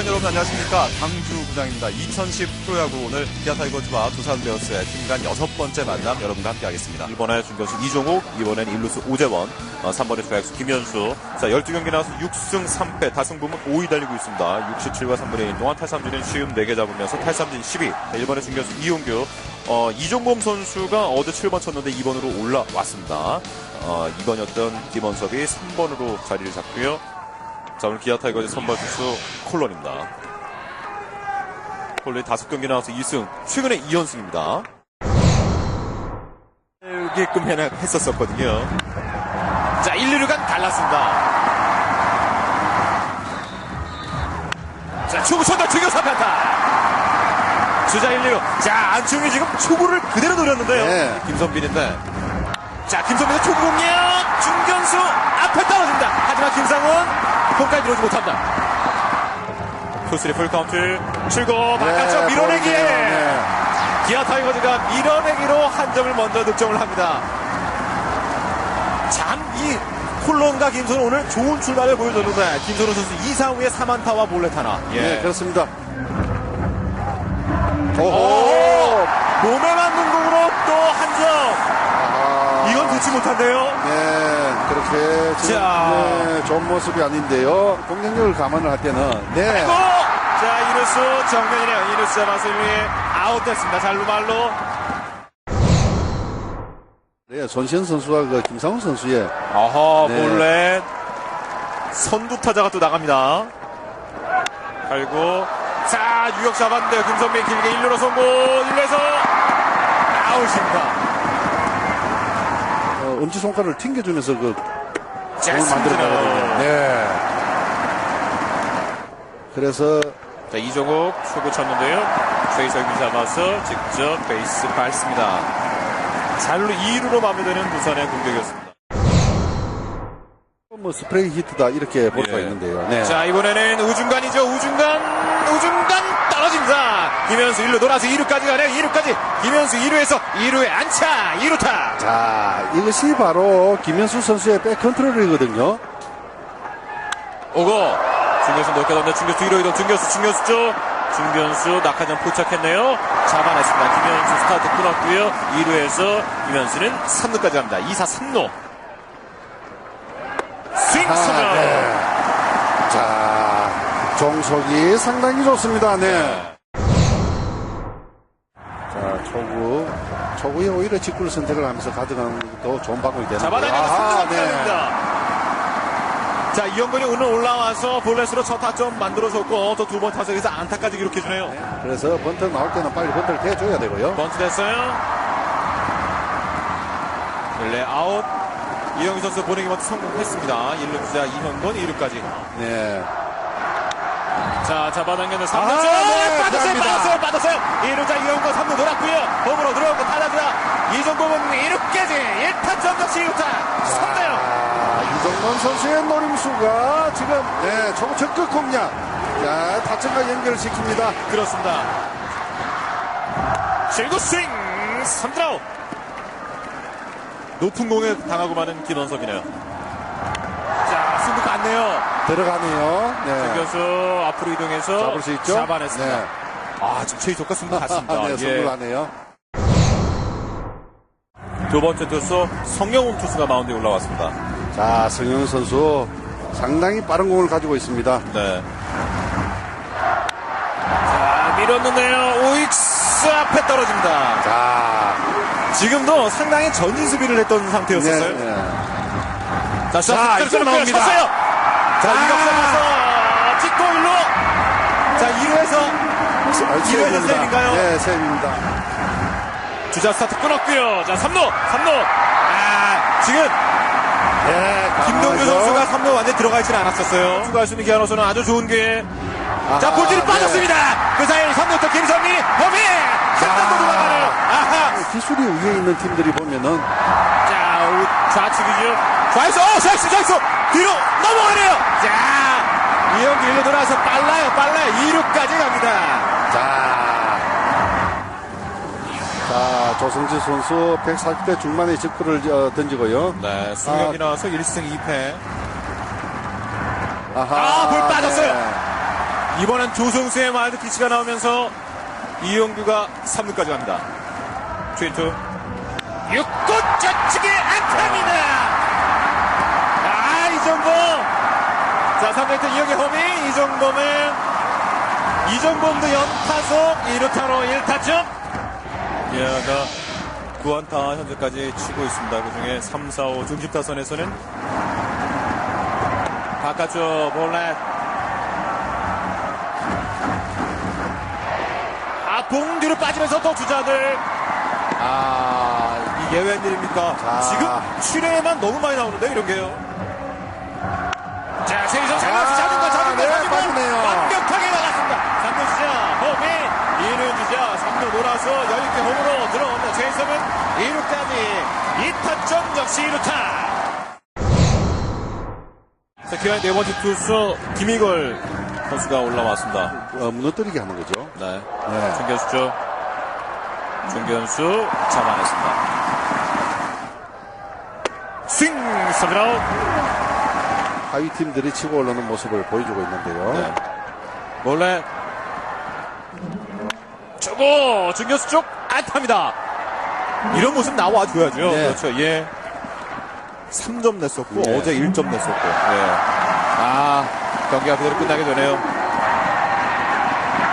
야구팬 여러분 안녕하십니까 강주 부장입니다. 2010 프로야구 오늘 기아 타이거즈와 두산 베어스의 팀간 여섯 번째 만남 여러분과 함께하겠습니다. 1번에 중견수 이종욱, 2번엔 일루수 오재원, 어, 3번에 좌익수 김현수. 자, 12경기 나와서 6승 3패, 다승부문 5위 달리고 있습니다. 67과 3분의 1 동안 탈삼진은 쉬운 4개 잡으면서 탈삼진 10위. 자, 1번에 중견수 이용규, 어, 이종범 선수가 어제 7번 쳤는데 2번으로 올라왔습니다. 어, 2번이었던 김원섭이 3번으로 자리를 잡고요. 자, 오늘 기아 타이거즈 선발 투수 콜런입니다. 콜런이 5경기 나와서 2승, 최근에 2연승입니다. 게끔 해나 했었었거든요. 자, 1, 2루간 달랐습니다. 자, 초구 천다 중교 3안타 주자 1, 2루. 자, 안충이 지금 초구를 그대로 노렸는데요. 네. 김선빈인데. 자, 김선빈의 초구 공략. 중견수 앞에 떨어진다. 하지만 김상훈 공까지 들어오지 못한다. 투수리 풀카운트. 출고 바깥쪽 밀어내기. 볼이네요. 네. 기아 타이거즈가 밀어내기로 한 점을 먼저 득점을 합니다. 참, 이 콜론과 김선우 오늘 좋은 출발을 보여줬는데, 김선우 선수 2사 후에 3안타와 볼넷 하나. 예. 네, 그렇습니다. 오! 몸에 맞는. 넣지 못한데요. 네, 그렇게 지금 자. 네, 좋은 모습이 아닌데요. 공격력을 감안을 할 때는 네, 고! 자, 이루스 정면이네요. 이루스 1루에 아웃됐습니다. 잘루 말로. 네 손시현 선수와 그 김상훈 선수의 아하, 네. 볼넷. 선두 타자가 또 나갑니다. 갈고. 자, 유격 잡았는데요. 김선민 길게 1루로 성공. 1루에서 아웃입니다. 어, 엄지 손가락을 튕겨주면서 그 자, 공을. 삼진아웃. 네. 그래서 자, 이종욱 초구 쳤는데요. 최희석이 잡아서 직접 베이스 밟습니다. 잘로 2루로 마무리되는 부산의 공격이었습니다. 뭐 스프레이 히트다 이렇게 볼 수가 예. 있는데요. 네. 자, 이번에는 우중간이죠. 우중간. 김현수 1루 돌아서 2루까지 가네요. 2루까지. 김현수 2루에서 2루에 안차. 2루타. 자, 이것이 바로 김현수 선수의 백 컨트롤이거든요. 오고. 중견수 높게 던져 중견수 1루 이동. 중견수, 중견수 쪽. 중견수 낙하전 포착했네요. 잡아냈습니다. 김현수 스타트 끊었고요. 2루에서 김현수는 3루까지 갑니다. 2사 3루. 스윙 아, 스루. 네. 자, 종속이 상당히 좋습니다. 네. 자, 초구. 초구에 오히려 직구를 선택을 하면서 가져가는 것도 좋은 방법이 아하, 3루까지 갑니다. 자, 이영건이 오늘 올라와서 볼넷으로 첫 타점 만들어줬고 또 두 번 타석에서 안타까지 기록해주네요. 그래서 번트 나올 때는 빨리 번트를 대줘야 되고요. 번트 됐어요. 1레 아웃. 이영희 선수 보내기 번트 성공했습니다. 1루 주자 이현건 2루까지. 네. 자, 잡아당겼는 3루. 아, 아, 네, 빠졌어요. 빠졌어요, 빠졌어요. 2루자 이현건 3루 돌았고요. 홈으로 들어오고 타자주자 이종범은 2루까지 1타점 역시 2루타. 3대0. 아, 이정만 선수의 노림수가 지금, 네, 초구 적극 공략. 자, 타점과 연결을 시킵니다. 그렇습니다. 7구 스윙 3드라우 높은 공에 당하고 마는 김원섭이네요. 자, 승부 갔네요. 들어가네요. 네. 중견수 앞으로 이동해서 잡을 수 있죠? 잡아냈습니다. 네. 아, 지금 최희석과 승부 갔습니다. 네, 예. 성불하네요. 두 번째 투수 성영훈 투수가 마운드에 올라왔습니다. 자, 성영 선수 상당히 빠른 공을 가지고 있습니다. 네. 자, 밀었는데요. 오익스 앞에 떨어집니다. 자, 지금도 상당히 전진 수비를 했던 네, 상태였었어요. 네. 자, 자, 자, 이제 이제 나옵니다. 쳤어요. 자, 아. 이각선에서 찍고 일로. 자, 2루에서 아, 이루어진 세입니다. 세입인가요? 네, 세입니다. 주자 스타트 끊었고요. 자, 3루, 3루. 아, 지금 네, 김동규. 선수가 3루 완전히 들어가 있지는 않았었어요. 추가할 수 있는 기아노선은 아주 좋은 기회. 자, 아하, 볼줄이 네. 빠졌습니다. 그 사이에 3루부터 김선민이 허미! 한단도 돌아가는. 아하! 기술이 위에 있는 팀들이 보면은 자, 우- 좌측이죠. 좌익수, 어, 좌익수, 좌익수! 뒤로 넘어가네요! 자, 이영기 일로 돌아서 빨라요, 빨라요. 2루까지 갑니다. 자, 자 조성지 선수 140대 중반의 직구를 어, 던지고요. 네, 수경이 나와서 1승 2패. 아하, 아, 볼 빠졌어요. 네. 이번엔 두 선수의 마일드 피치가 나오면서 이용규가 3루까지 갑니다. 트윈투. 6구 쩌치기 안타입니다. 아, 이정범. 자, 3루트 이영의 홈이 이정범의 이정범도 연타속 2루타로 1타점. 이하가 9안타 현재까지 치고 있습니다. 그 중에 3, 4, 5 중심 타선에서는 바깥쪽 볼넷 아 봉뒤로 빠지면서 또 주자들 아 이게 웬일입니까 자. 지금 출애만 너무 많이 나오는데 이런 게요 자 세이선 잘 나왔어 잡은 거 잡은 거 네, 잡은 거 빠지네요. 완벽하게 나갔습니다 3루 주자 홈이 2루 주자 3루 돌아서 여유있게 홈으로 들어옵니다 최인성은 2루까지 2타점 역시 2루타 자, 기아의 네 번째 투수 김희걸 선수가 올라왔습니다. 어, 무너뜨리게 하는 거죠. 네. 네. 중견수죠. 중견수 잡아냈습니다. 스윙 서브라웃. 하위 팀들이 치고 올라오는 모습을 보여주고 있는데요. 네. 몰래 주고 중견수 쪽 안타입니다. 이런 모습 나와줘야죠. 네. 그렇죠. 예. 3점 냈었고 네. 어제 1점 냈었고. 예. 아 경기가 그대로 끝나게 되네요.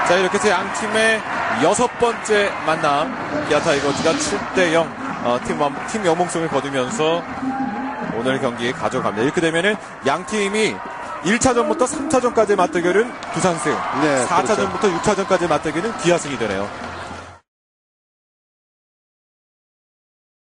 자 이렇게 해서 양 팀의 여섯 번째 만남 기아 타이거즈가 7대 0 어, 팀, 완- 팀 영웅성을 거두면서 오늘 경기 가져갑니다. 이렇게 되면은 양 팀이 1차전부터 3차전까지의 맞대결은 두산승, 네, 4차전부터 6차전까지의 맞대결은 기아승이 되네요.